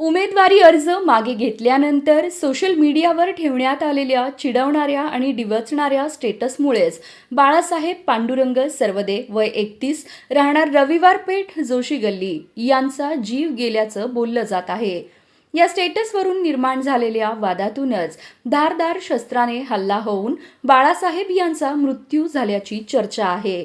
उमेदवारी अर्ज मागे घेतल्यानंतर सोशल मीडियावर ठेवण्यात आलेल्या चिडवणाऱ्या आणि डिवचणाऱ्या स्टेटसमुळेच बाळासाहेब पांडुरंग सर्वदे वय एकतीस राहणार रविवार पेठ जोशी गल्ली यांचा जीव गेल्याचं बोललं जात आहे. या स्टेटसवरून निर्माण झालेल्या वादातूनच धारदार शस्त्राने हल्ला होऊन बाळासाहेब यांचा मृत्यू झाल्याची चर्चा आहे.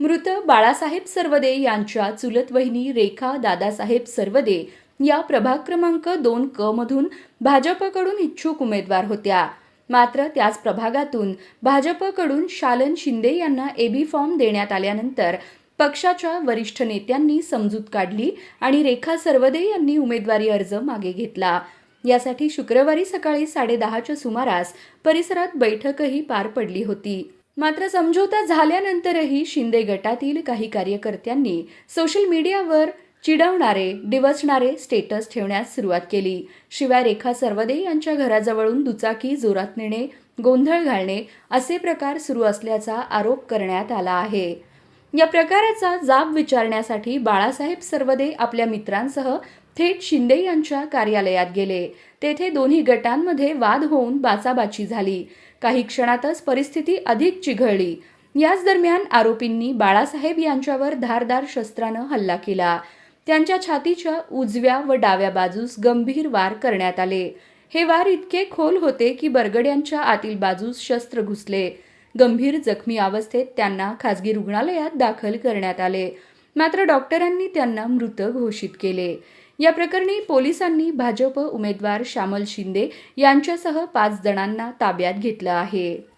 मृत बाळासाहेब सर्वदे यांच्या चुलत वहिनी रेखा दादासाहेब सर्वदे या प्रभाग क्रमांक दोन क मधून भाजपकडून इच्छुक उमेदवार होत्या. मात्र त्याच प्रभागातून भाजपकडून शालन शिंदे यांना एबी फॉर्म देण्यात आल्यानंतर पक्षाच्या वरिष्ठ नेत्यांनी समजूत काढली आणि रेखा सर्वदे यांनी उमेदवारी अर्ज मागे घेतला. यासाठी शुक्रवारी सकाळी साडेदहाच्या सुमारास परिसरात बैठकही पार पडली होती. मात्र समझोता झाल्यानंतरही शिंदे गटातील काही कार्यकर्त्यांनी सोशल मीडियावर चिडवणारे डिवचणारे स्टेटस ठेवण्यास सुरुवात केली. शिवाय रेखा सर्वदे यांच्या घराजवळून दुचाकी जोरात नेणे गोंधळ घालणे असे प्रकार सुरू असल्याचा आरोप करण्यात आला आहे. या प्रकाराचा जाब विचारण्यासाठी बाळासाहेब सर्वदे आपल्या मित्रांसह थेट शिंदे यांच्या कार्यालयात गेले. तेथे दोन्ही गटांमध्ये वाद होऊन बाचाबाची झाली. काही क्षणातच परिस्थिती अधिक चिघळली. याच दरम्यान आरोपींनी बाळासाहेब यांच्यावर धारदार शस्त्रानं हल्ला केला. त्यांच्या छातीच्या उजव्या व डाव्या बाजूस गंभीर वार करण्यात आले. हे वार इतके खोल होते की बरगड्यांच्या आतील बाजूस शस्त्र घुसले. गंभीर जखमी अवस्थेत त्यांना खासगी रुग्णालयात दाखल करण्यात आले. मात्र डॉक्टरांनी त्यांना मृत घोषित केले. या प्रकरणी पोलिसांनी भाजप उमेदवार श्यामल शिंदे यांच्यासह पाच जणांना ताब्यात घेतलं आहे.